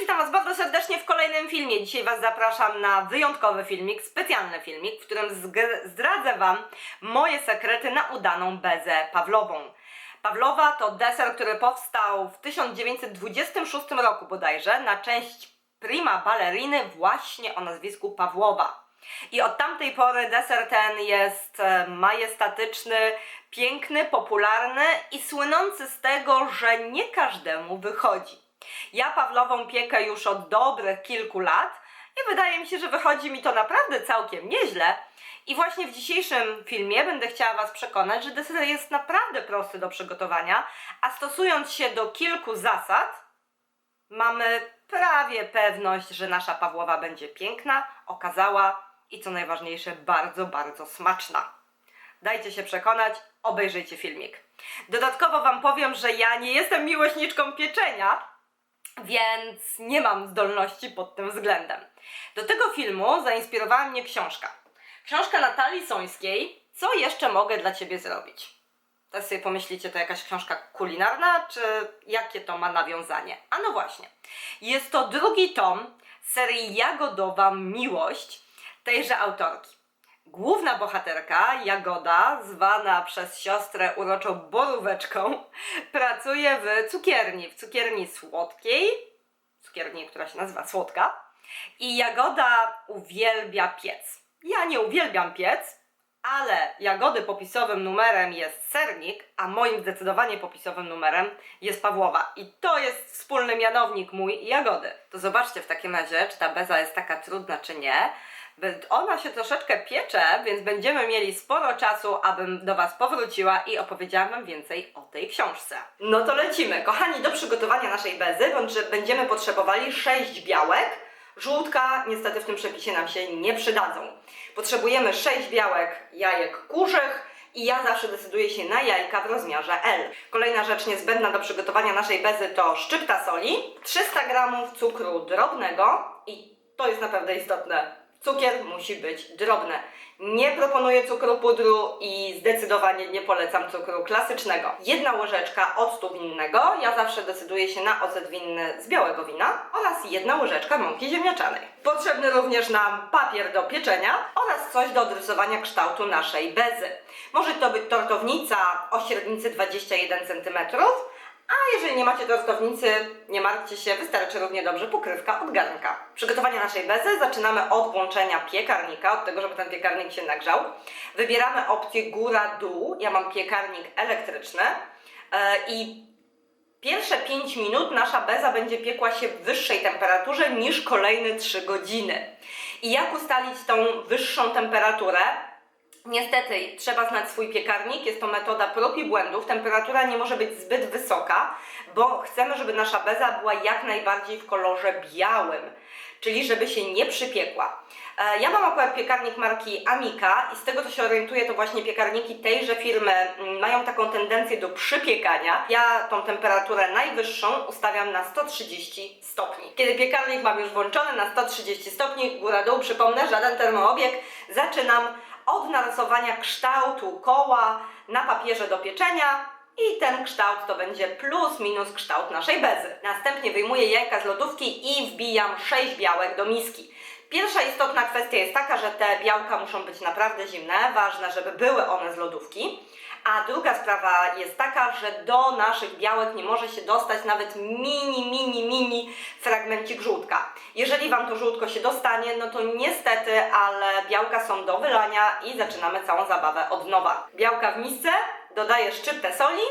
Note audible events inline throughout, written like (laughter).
witam Was bardzo serdecznie w kolejnym filmie. Dzisiaj Was zapraszam na wyjątkowy filmik, specjalny filmik, w którym zdradzę Wam moje sekrety na udaną bezę Pawlową. Pawlowa to deser, który powstał w 1926 roku bodajże na część prima balleriny właśnie o nazwisku Pawłowa. I od tamtej pory deser ten jest e, majestatyczny, piękny, popularny i słynący z tego, że nie każdemu wychodzi. Ja Pawlową piekę już od dobrych kilku lat i wydaje mi się, że wychodzi mi to naprawdę całkiem nieźle. I właśnie w dzisiejszym filmie będę chciała Was przekonać, że deser jest naprawdę prosty do przygotowania, a stosując się do kilku zasad, mamy prawie pewność, że nasza Pawłowa będzie piękna, okazała i co najważniejsze, bardzo, bardzo smaczna. Dajcie się przekonać, obejrzyjcie filmik. Dodatkowo Wam powiem, że ja nie jestem miłośniczką pieczenia, więc nie mam zdolności pod tym względem. Do tego filmu zainspirowała mnie książka. Książka Natalii Sońskiej. Co jeszcze mogę dla Ciebie zrobić? Teraz sobie pomyślicie, to jakaś książka kulinarna, czy jakie to ma nawiązanie? A no właśnie. Jest to drugi tom serii Jagodowa Miłość tejże autorki. Główna bohaterka, Jagoda, zwana przez siostrę uroczą Boróweczką, (laughs) pracuje w cukierni, w cukierni słodkiej, cukierni, która się nazywa Słodka. I Jagoda uwielbia piec. Ja nie uwielbiam piec, ale Jagody popisowym numerem jest sernik, a moim zdecydowanie popisowym numerem jest Pawłowa. I to jest wspólny mianownik mój i Jagody. To zobaczcie w takim razie, czy ta beza jest taka trudna, czy nie. Ona się troszeczkę piecze, więc będziemy mieli sporo czasu, abym do Was powróciła i opowiedziała Wam więcej o tej książce. No to lecimy. Kochani, do przygotowania naszej bezy będziemy potrzebowali 6 białek. Żółtka niestety w tym przepisie nam się nie przydadzą. Potrzebujemy 6 białek jajek kurzych i ja zawsze decyduję się na jajka w rozmiarze L. Kolejna rzecz niezbędna do przygotowania naszej bezy to szczypta soli, 300 g cukru drobnego i to jest naprawdę istotne. Cukier musi być drobny. Nie proponuję cukru pudru i zdecydowanie nie polecam cukru klasycznego. Jedna łyżeczka octu winnego, ja zawsze decyduję się na ocet winny z białego wina oraz jedna łyżeczka mąki ziemniaczanej. Potrzebny również nam papier do pieczenia oraz coś do odrysowania kształtu naszej bezy. Może to być tortownica o średnicy 21 cm, a jeżeli nie macie tortownicy, nie martwcie się, wystarczy równie dobrze pokrywka od garnka. Przygotowanie naszej bezy zaczynamy od włączenia piekarnika, od tego, żeby ten piekarnik się nagrzał. Wybieramy opcję góra-dół, ja mam piekarnik elektryczny e, i pierwsze 5 minut nasza beza będzie piekła się w wyższej temperaturze niż kolejne 3 godziny. I jak ustalić tą wyższą temperaturę? Niestety trzeba znać swój piekarnik, jest to metoda prób i błędów. Temperatura nie może być zbyt wysoka, bo chcemy, żeby nasza beza była jak najbardziej w kolorze białym, czyli żeby się nie przypiekła. E, Ja mam akurat piekarnik marki Amika i z tego co się orientuję, to właśnie piekarniki tejże firmy mm, mają taką tendencję do przypiekania. Ja tą temperaturę najwyższą ustawiam na 130 stopni. Kiedy piekarnik mam już włączony na 130 stopni, góra-dół, przypomnę, żaden termoobieg, zaczynam od narysowania kształtu koła na papierze do pieczenia i ten kształt to będzie plus minus kształt naszej bezy. Następnie wyjmuję jajka z lodówki i wbijam 6 białek do miski. Pierwsza istotna kwestia jest taka, że te białka muszą być naprawdę zimne, ważne, żeby były one z lodówki. A druga sprawa jest taka, że do naszych białek nie może się dostać nawet mini, mini, mini fragmencik żółtka. Jeżeli Wam to żółtko się dostanie, no to niestety, ale białka są do wylania i zaczynamy całą zabawę od nowa. Białka w misce, dodaję szczyptę soli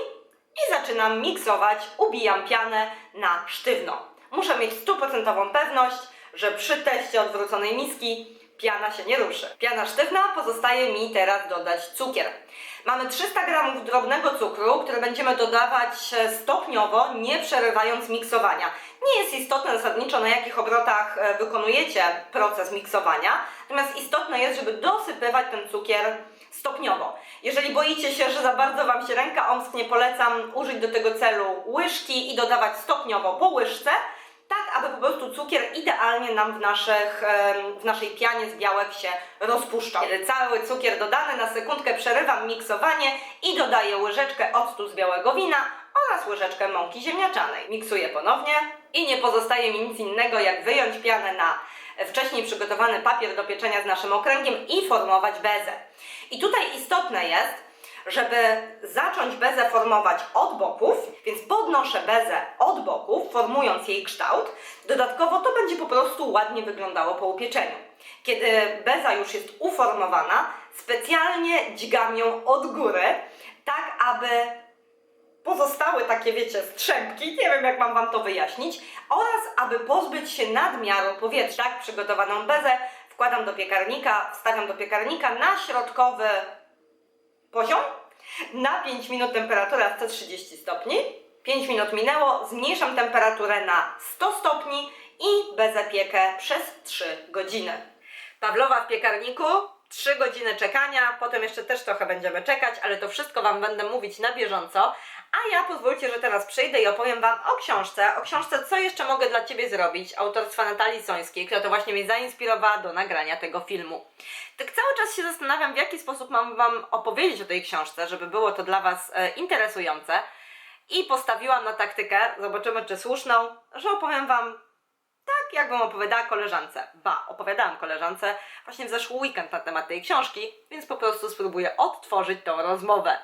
i zaczynam miksować, ubijam pianę na sztywno. Muszę mieć stuprocentową pewność, że przy teście odwróconej miski piana się nie ruszy. Piana sztywna, pozostaje mi teraz dodać cukier. Mamy 300 g drobnego cukru, który będziemy dodawać e, stopniowo, nie przerywając miksowania. Nie jest istotne zasadniczo na jakich obrotach e, wykonujecie proces miksowania, natomiast istotne jest, żeby dosypywać ten cukier stopniowo. Jeżeli boicie się, że za bardzo Wam się ręka omsknie, polecam użyć do tego celu łyżki i dodawać stopniowo po łyżce, tak aby po prostu cukier idealnie nam w, naszych, w naszej pianie z białek się rozpuszczał. Kiedy cały cukier dodany, na sekundkę przerywam miksowanie i dodaję łyżeczkę octu z białego wina oraz łyżeczkę mąki ziemniaczanej. Miksuję ponownie i nie pozostaje mi nic innego jak wyjąć pianę na wcześniej przygotowany papier do pieczenia z naszym okręgiem i formować bezę. I tutaj istotne jest, żeby zacząć bezę formować od boków, więc podnoszę bezę od boków, formując jej kształt. Dodatkowo to będzie po prostu ładnie wyglądało po upieczeniu. Kiedy beza już jest uformowana, specjalnie dźgam ją od góry, tak aby pozostały takie, wiecie, strzępki, nie wiem jak mam Wam to wyjaśnić, oraz aby pozbyć się nadmiaru powietrza, tak przygotowaną bezę wkładam do piekarnika, wstawiam do piekarnika na środkowy poziom, na 5 minut temperatura 130 stopni, 5 minut minęło, zmniejszam temperaturę na 100 stopni i bezę piekę przez 3 godziny. Pawlowa w piekarniku, 3 godziny czekania, potem jeszcze też trochę będziemy czekać, ale to wszystko Wam będę mówić na bieżąco. A ja pozwólcie, że teraz przyjdę i opowiem Wam o książce, o książce Co jeszcze mogę dla Ciebie zrobić, autorstwa Natalii Sońskiej, która to właśnie mnie zainspirowała do nagrania tego filmu. Tak cały czas się zastanawiam, w jaki sposób mam Wam opowiedzieć o tej książce, żeby było to dla Was e, interesujące. I postawiłam na taktykę, zobaczymy czy słuszną, że opowiem Wam jakbym opowiadała koleżance. Ba, opowiadałam koleżance właśnie w zeszły weekend na temat tej książki, więc po prostu spróbuję odtworzyć tą rozmowę.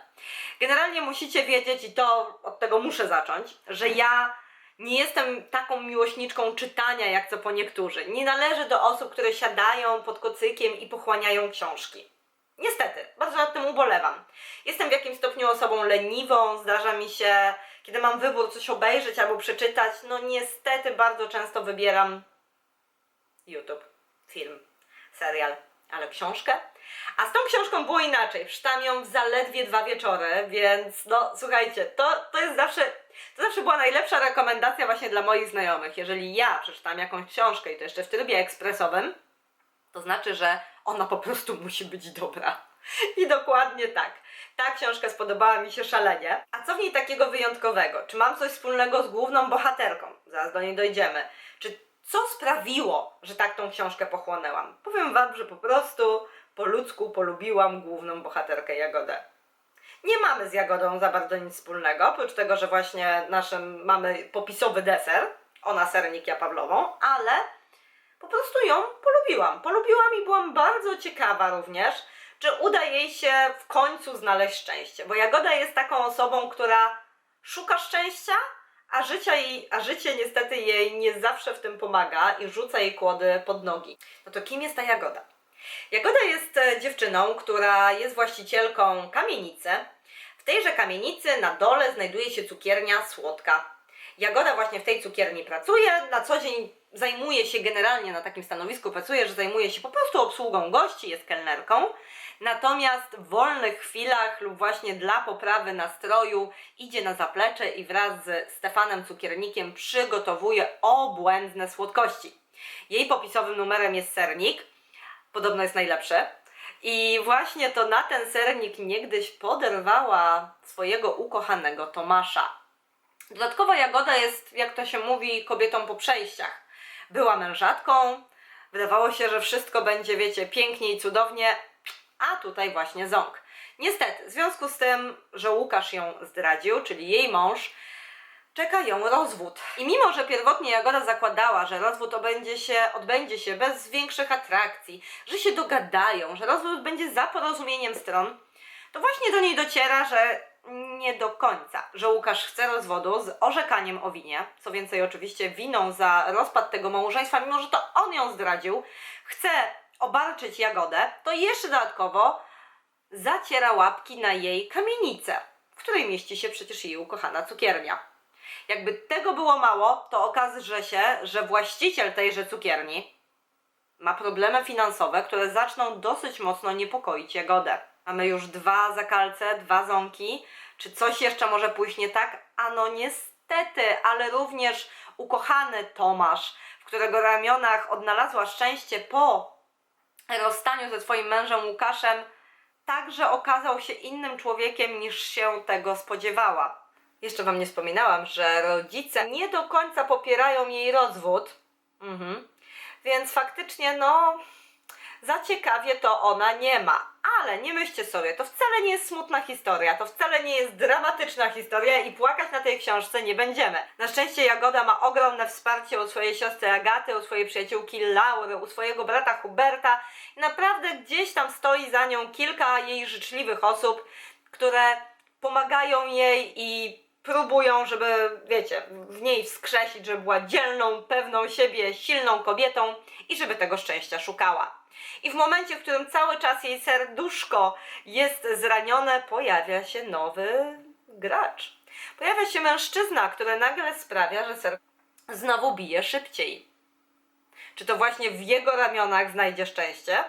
Generalnie musicie wiedzieć, i to od tego muszę zacząć, że ja nie jestem taką miłośniczką czytania, jak co po niektórzy. Nie należę do osób, które siadają pod kocykiem i pochłaniają książki. Niestety, bardzo nad tym ubolewam. Jestem w jakimś stopniu osobą leniwą, zdarza mi się, kiedy mam wybór coś obejrzeć albo przeczytać, no niestety bardzo często wybieram YouTube, film, serial, ale książkę. A z tą książką było inaczej. Przeczytałam ją w zaledwie dwa wieczory, więc no słuchajcie, to, to jest zawsze, to zawsze była najlepsza rekomendacja właśnie dla moich znajomych. Jeżeli ja przeczytam jakąś książkę i to jeszcze w trybie ekspresowym, to znaczy, że ona po prostu (laughs) musi być dobra. I dokładnie tak. Ta książka spodobała mi się szalenie. A co w niej takiego wyjątkowego? Czy mam coś wspólnego z główną bohaterką? Zaraz do niej dojdziemy. Czy co sprawiło, że tak tą książkę pochłonęłam? Powiem Wam, że po prostu po ludzku polubiłam główną bohaterkę Jagodę. Nie mamy z Jagodą za bardzo nic wspólnego, oprócz tego, że właśnie naszym mamy popisowy deser, ona sernik, ja Pawlową, ale po prostu ją polubiłam. Polubiłam i byłam bardzo ciekawa również, czy uda jej się w końcu znaleźć szczęście. Bo Jagoda jest taką osobą, która szuka szczęścia, a, życia jej, a życie niestety jej nie zawsze w tym pomaga i rzuca jej kłody pod nogi. No to kim jest ta Jagoda? Jagoda jest e, dziewczyną, która jest właścicielką kamienicy. W tejże kamienicy na dole znajduje się cukiernia Słodka. Jagoda właśnie w tej cukierni pracuje, na co dzień zajmuje się generalnie na takim stanowisku, pracuje, że zajmuje się po prostu obsługą gości, jest kelnerką. Natomiast w wolnych chwilach lub właśnie dla poprawy nastroju idzie na zaplecze i wraz z Stefanem Cukiernikiem przygotowuje obłędne słodkości. Jej popisowym numerem jest sernik, podobno jest najlepszy. I właśnie to na ten sernik niegdyś poderwała swojego ukochanego Tomasza. Dodatkowo Jagoda jest, jak to się mówi, kobietą po przejściach. Była mężatką, wydawało się, że wszystko będzie, wiecie, pięknie i cudownie, a tutaj właśnie ząg. Niestety, w związku z tym, że Łukasz ją zdradził, czyli jej mąż, czeka ją rozwód. I mimo, że pierwotnie Jagoda zakładała, że rozwód odbędzie się, odbędzie się bez większych atrakcji, że się dogadają, że rozwód będzie za porozumieniem stron, to właśnie do niej dociera, że nie do końca, że Łukasz chce rozwodu z orzekaniem o winie, co więcej oczywiście winą za rozpad tego małżeństwa, mimo że to on ją zdradził, chce obarczyć Jagodę, to jeszcze dodatkowo zaciera łapki na jej kamienicę, w której mieści się przecież jej ukochana cukiernia. Jakby tego było mało, to okaże się, że właściciel tejże cukierni ma problemy finansowe, które zaczną dosyć mocno niepokoić Jagodę. Mamy już dwa zakalce, dwa ząki. Czy coś jeszcze może pójść nie tak? Ano niestety, ale również ukochany Tomasz, w którego ramionach odnalazła szczęście po rozstaniu ze swoim mężem Łukaszem, także okazał się innym człowiekiem niż się tego spodziewała. Jeszcze Wam nie wspominałam, że rodzice nie do końca popierają jej rozwód. Mhm. Więc faktycznie, no, za ciekawie to ona nie ma. Ale nie myślcie sobie, to wcale nie jest smutna historia, to wcale nie jest dramatyczna historia i płakać na tej książce nie będziemy. Na szczęście Jagoda ma ogromne wsparcie u swojej siostry Agaty, u swojej przyjaciółki Laury, u swojego brata Huberta i naprawdę gdzieś tam stoi za nią kilka jej życzliwych osób, które pomagają jej i próbują, żeby, wiecie, w niej wskrzesić, żeby była dzielną, pewną siebie, silną kobietą i żeby tego szczęścia szukała. I w momencie, w którym cały czas jej serduszko jest zranione, pojawia się nowy gracz. Pojawia się mężczyzna, który nagle sprawia, że serce znowu bije szybciej. Czy to właśnie w jego ramionach znajdzie szczęście?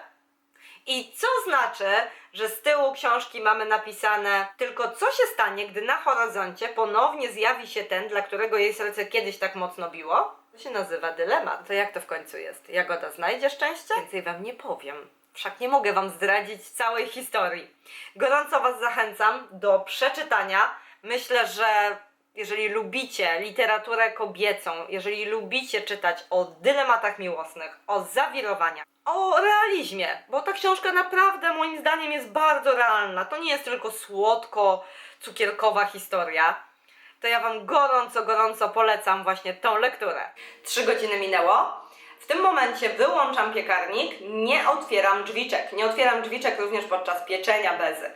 I co znaczy, że z tyłu książki mamy napisane tylko co się stanie, gdy na horyzoncie ponownie zjawi się ten, dla którego jej serce kiedyś tak mocno biło? To się nazywa dylemat. To jak to w końcu jest? Jagoda znajdzie szczęście? Więcej wam nie powiem. Wszak nie mogę wam zdradzić całej historii. Gorąco was zachęcam do przeczytania. Myślę, że jeżeli lubicie literaturę kobiecą, jeżeli lubicie czytać o dylematach miłosnych, o zawirowaniach, o realizmie, bo ta książka naprawdę moim zdaniem jest bardzo realna. To nie jest tylko słodko-cukierkowa historia. To ja Wam gorąco, gorąco polecam właśnie tą lekturę. Trzy godziny minęło. W tym momencie wyłączam piekarnik, nie otwieram drzwiczek. Nie otwieram drzwiczek również podczas pieczenia bezy.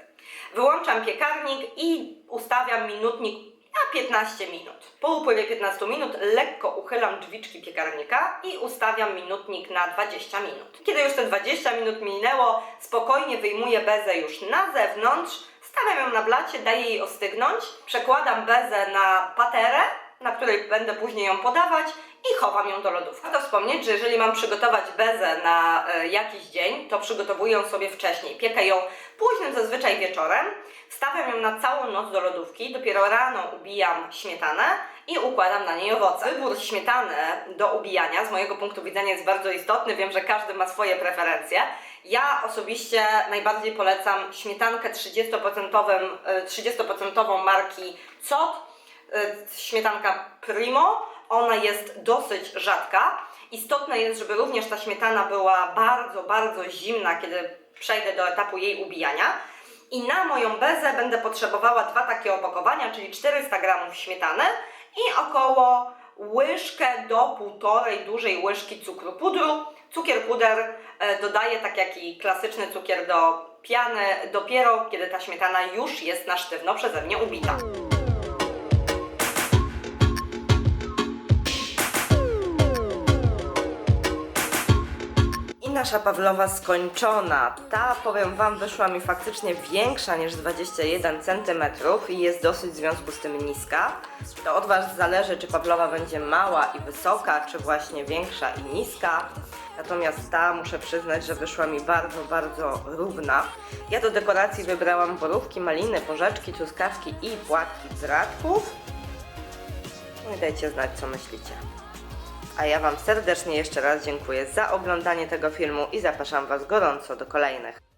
Wyłączam piekarnik i ustawiam minutnik na 15 minut. Po upływie 15 minut lekko uchylam drzwiczki piekarnika i ustawiam minutnik na 20 minut. Kiedy już te 20 minut minęło, spokojnie wyjmuję bezę już na zewnątrz, stawiam ją na blacie, daję jej ostygnąć, przekładam bezę na paterę, na której będę później ją podawać i chowam ją do lodówki. Warto wspomnieć, że jeżeli mam przygotować bezę na e, jakiś dzień, to przygotowuję ją sobie wcześniej. Piekę ją późnym zazwyczaj wieczorem, wstawiam ją na całą noc do lodówki, dopiero rano ubijam śmietanę i układam na niej owoce. Wybór śmietany do ubijania z mojego punktu widzenia jest bardzo istotny, wiem, że każdy ma swoje preferencje. Ja osobiście najbardziej polecam śmietankę 30%, e, 30% marki COT, y, śmietanka Primo. Ona jest dosyć rzadka. Istotne jest, żeby również ta śmietana była bardzo, bardzo zimna, kiedy przejdę do etapu jej ubijania. I na moją bezę będę potrzebowała dwa takie opakowania, czyli 400 gramów śmietany i około łyżkę do półtorej dużej łyżki cukru pudru. Cukier puder e, dodaję tak jak i klasyczny cukier do piany dopiero kiedy ta śmietana już jest na sztywno przeze mnie ubita. Nasza Pawlowa skończona. Ta, powiem Wam, wyszła mi faktycznie większa niż 21 cm i jest dosyć w związku z tym niska. To od Was zależy, czy Pawlowa będzie mała i wysoka, czy właśnie większa i niska. Natomiast ta, muszę przyznać, że wyszła mi bardzo, bardzo równa. Ja do dekoracji wybrałam borówki, maliny, porzeczki, truskawki i płatki z radków. No i dajcie znać, co myślicie. A ja Wam serdecznie jeszcze raz dziękuję za oglądanie tego filmu i zapraszam Was gorąco do kolejnych.